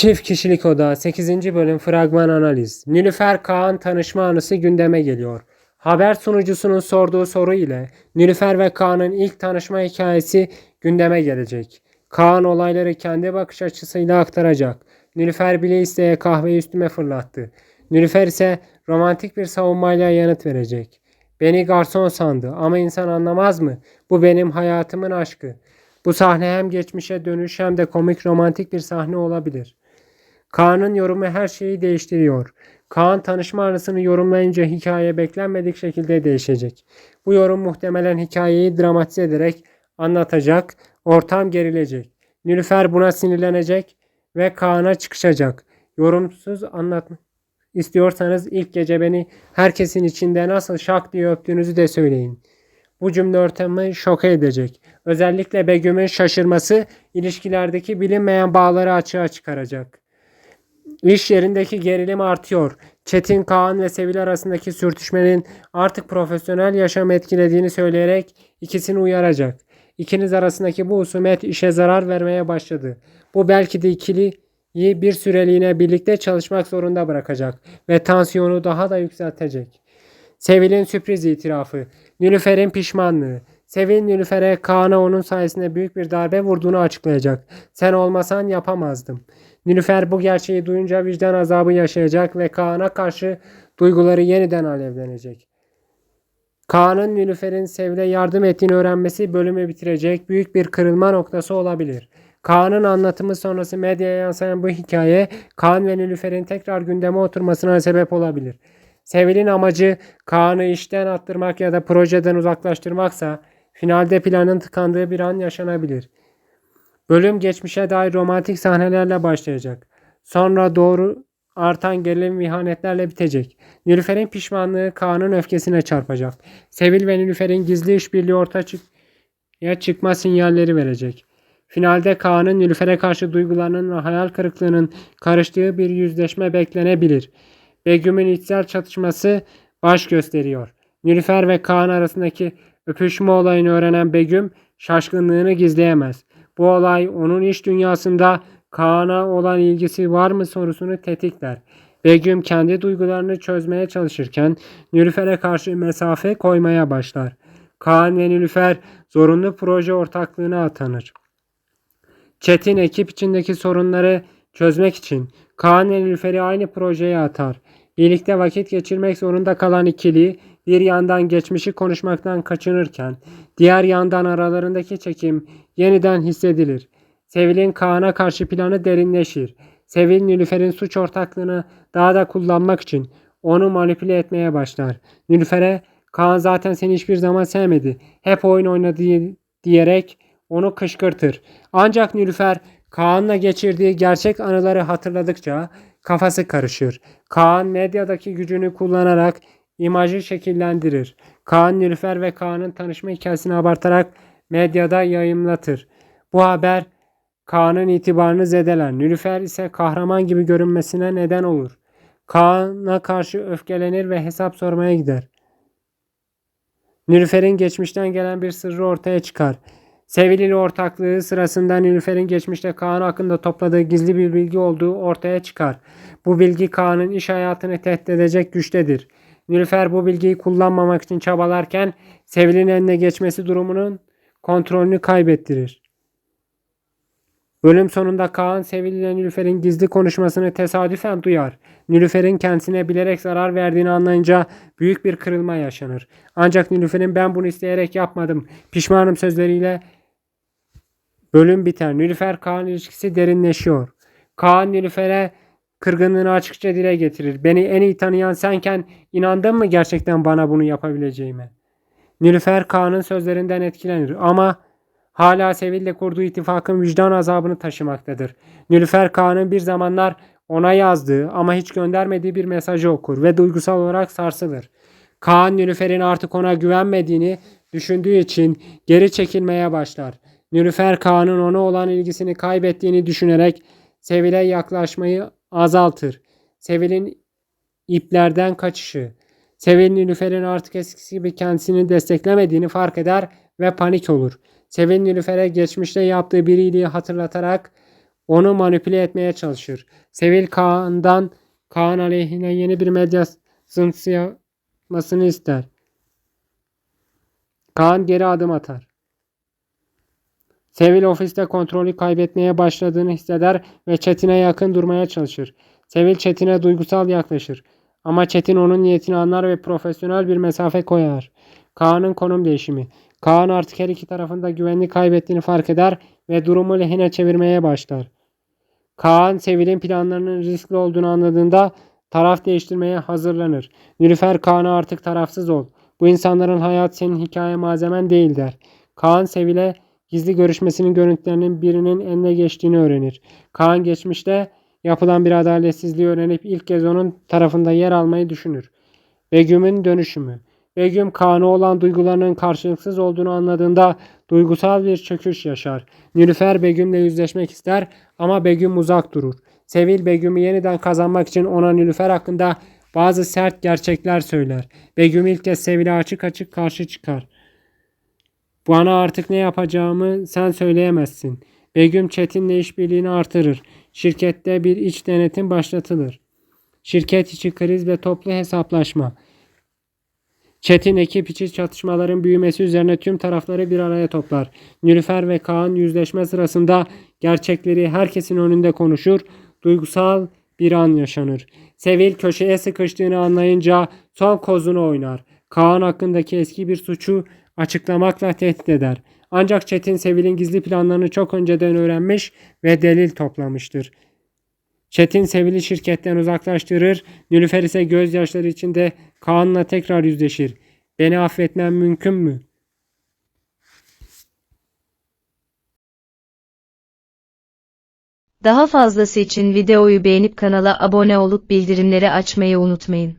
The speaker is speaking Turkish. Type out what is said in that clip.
Çift Kişilik Oda 8. bölüm fragman analiz. Nilüfer Kaan tanışma anısı gündeme geliyor. Haber sunucusunun sorduğu soru ile Nilüfer ve Kaan'ın ilk tanışma hikayesi gündeme gelecek. Kaan olayları kendi bakış açısıyla aktaracak. Nilüfer bile isteye kahveyi üstüme fırlattı. Nilüfer ise romantik bir savunmayla yanıt verecek. Beni garson sandı ama insan anlamaz mı? Bu benim hayatımın aşkı. Bu sahne hem geçmişe dönüş hem de komik romantik bir sahne olabilir. Kaan'ın yorumu her şeyi değiştiriyor. Kaan tanışma anısını yorumlayınca hikaye beklenmedik şekilde değişecek. Bu yorum muhtemelen hikayeyi dramatize ederek anlatacak, ortam gerilecek. Nilüfer buna sinirlenecek ve Kaan'a çıkışacak. Yorumsuz anlatma istiyorsanız ilk gece beni herkesin içinde nasıl şak diye öptüğünüzü de söyleyin. Bu cümle ortamı şoke edecek. Özellikle Begüm'ün şaşırması ilişkilerdeki bilinmeyen bağları açığa çıkaracak. İş yerindeki gerilim artıyor. Çetin Kaan ve Sevil arasındaki sürtüşmenin artık profesyonel yaşamı etkilediğini söyleyerek ikisini uyaracak. İkiniz arasındaki bu husumet işe zarar vermeye başladı. Bu belki de ikiliyi bir süreliğine birlikte çalışmak zorunda bırakacak ve tansiyonu daha da yükseltecek. Sevil'in sürpriz itirafı, Nilüfer'in pişmanlığı. Sevil Nilüfer'e Kaan'a onun sayesinde büyük bir darbe vurduğunu açıklayacak. Sen olmasan yapamazdım. Nilüfer bu gerçeği duyunca vicdan azabı yaşayacak ve Kaan'a karşı duyguları yeniden alevlenecek. Kaan'ın Nilüfer'in Sevil'e yardım ettiğini öğrenmesi bölümü bitirecek büyük bir kırılma noktası olabilir. Kaan'ın anlatımı sonrası medyaya yansıyan bu hikaye Kaan ve Nilüfer'in tekrar gündeme oturmasına sebep olabilir. Sevil'in amacı Kaan'ı işten attırmak ya da projeden uzaklaştırmaksa finalde planın tıkandığı bir an yaşanabilir. Bölüm geçmişe dair romantik sahnelerle başlayacak. Sonra doğru artan gerilim ve ihanetlerle bitecek. Nilüfer'in pişmanlığı Kaan'ın öfkesine çarpacak. Sevil ve Nilüfer'in gizli işbirliği ortaya çık ya çıkma sinyalleri verecek. Finalde Kaan'ın Nilüfer'e karşı duygularının ve hayal kırıklığının karıştığı bir yüzleşme beklenebilir. Begüm'ün içsel çatışması baş gösteriyor. Nilüfer ve Kaan arasındaki öpüşme olayını öğrenen Begüm şaşkınlığını gizleyemez. Bu olay onun iş dünyasında Kaan'a olan ilgisi var mı sorusunu tetikler. Begüm kendi duygularını çözmeye çalışırken Nilüfer'e karşı mesafe koymaya başlar. Kaan ve Nilüfer zorunlu proje ortaklığına atanır. Çetin ekip içindeki sorunları çözmek için Kaan ve Nilüfer'i aynı projeye atar. Birlikte vakit geçirmek zorunda kalan ikili bir yandan geçmişi konuşmaktan kaçınırken diğer yandan aralarındaki çekim yeniden hissedilir. Sevil'in Kaan'a karşı planı derinleşir. Sevil Nilüfer'in suç ortaklığını daha da kullanmak için onu manipüle etmeye başlar. Nilüfer'e Kaan zaten seni hiçbir zaman sevmedi. Hep oyun oynadı diyerek onu kışkırtır. Ancak Nilüfer Kaan'la geçirdiği gerçek anıları hatırladıkça kafası karışır. Kaan medyadaki gücünü kullanarak imajı şekillendirir. Kaan Nilüfer ve Kaan'ın tanışma hikayesini abartarak medyada yayımlatır. Bu haber Kaan'ın itibarını zedeler. Nilüfer ise kahraman gibi görünmesine neden olur. Kaan'a karşı öfkelenir ve hesap sormaya gider. Nilüfer'in geçmişten gelen bir sırrı ortaya çıkar. Sevil ortaklığı sırasında Nilüfer'in geçmişte Kaan hakkında topladığı gizli bir bilgi olduğu ortaya çıkar. Bu bilgi Kaan'ın iş hayatını tehdit edecek güçtedir. Nilüfer bu bilgiyi kullanmamak için çabalarken Sevil'in eline geçmesi durumunun kontrolünü kaybettirir. Bölüm sonunda Kaan Sevil ile Nilüfer'in gizli konuşmasını tesadüfen duyar. Nilüfer'in kendisine bilerek zarar verdiğini anlayınca büyük bir kırılma yaşanır. Ancak Nilüfer'in ben bunu isteyerek yapmadım, pişmanım sözleriyle bölüm biter. Nilüfer Kaan ilişkisi derinleşiyor. Kaan Nilüfer'e kırgınlığını açıkça dile getirir. Beni en iyi tanıyan senken inandın mı gerçekten bana bunu yapabileceğime? Nilüfer Kaan'ın sözlerinden etkilenir ama hala Sevil'le kurduğu ittifakın vicdan azabını taşımaktadır. Nilüfer Kaan'ın bir zamanlar ona yazdığı ama hiç göndermediği bir mesajı okur ve duygusal olarak sarsılır. Kaan Nilüfer'in artık ona güvenmediğini düşündüğü için geri çekilmeye başlar. Nilüfer Kaan'ın ona olan ilgisini kaybettiğini düşünerek Sevil'e yaklaşmayı azaltır. Sevil'in iplerden kaçışı. Sevil Nilüfer'in artık eskisi gibi kendisini desteklemediğini fark eder ve panik olur. Sevil Nilüfer'e geçmişte yaptığı bir iyiliği hatırlatarak Onu manipüle etmeye çalışır. Sevil Kaan'dan Kaan aleyhine yeni bir medya sızıntısı yapmasını ister. Kaan geri adım atar. Sevil ofiste kontrolü kaybetmeye başladığını hisseder ve Çetin'e yakın durmaya çalışır. Sevil Çetin'e duygusal yaklaşır. Ama Çetin onun niyetini anlar ve profesyonel bir mesafe koyar. Kaan'ın konum değişimi. Kaan artık her iki tarafında güvenli kaybettiğini fark eder ve durumu lehine çevirmeye başlar. Kaan Sevil'in planlarının riskli olduğunu anladığında taraf değiştirmeye hazırlanır. Nilüfer Kaan'a artık tarafsız ol. Bu insanların hayat senin hikaye malzemen değil der. Kaan Sevil'e gizli görüşmesinin görüntülerinin birinin eline geçtiğini öğrenir. Kaan geçmişte yapılan bir adaletsizliği öğrenip ilk kez onun tarafında yer almayı düşünür. Begüm'ün dönüşümü. Begüm Kaan'a olan duygularının karşılıksız olduğunu anladığında duygusal bir çöküş yaşar. Nilüfer Begüm'le yüzleşmek ister ama Begüm uzak durur. Sevil Begüm'ü yeniden kazanmak için ona Nilüfer hakkında bazı sert gerçekler söyler. Begüm ilk kez Sevil'e açık açık karşı çıkar. Bana artık ne yapacağımı sen söyleyemezsin. Begüm Çetin'le işbirliğini artırır. Şirkette bir iç denetim başlatılır. Şirket içi kriz ve toplu hesaplaşma. Çetin ekip içi çatışmaların büyümesi üzerine tüm tarafları bir araya toplar. Nilüfer ve Kaan yüzleşme sırasında gerçekleri herkesin önünde konuşur. Duygusal bir an yaşanır. Sevil köşeye sıkıştığını anlayınca son kozunu oynar. Kaan hakkındaki eski bir suçu açıklamakla tehdit eder. Ancak Çetin Sevil'in gizli planlarını çok önceden öğrenmiş ve delil toplamıştır. Çetin Sevil'i şirketten uzaklaştırır. Nilüfer ise gözyaşları içinde Kaan'la tekrar yüzleşir. Beni affetmem mümkün mü? Daha fazlası için videoyu beğenip kanala abone olup bildirimleri açmayı unutmayın.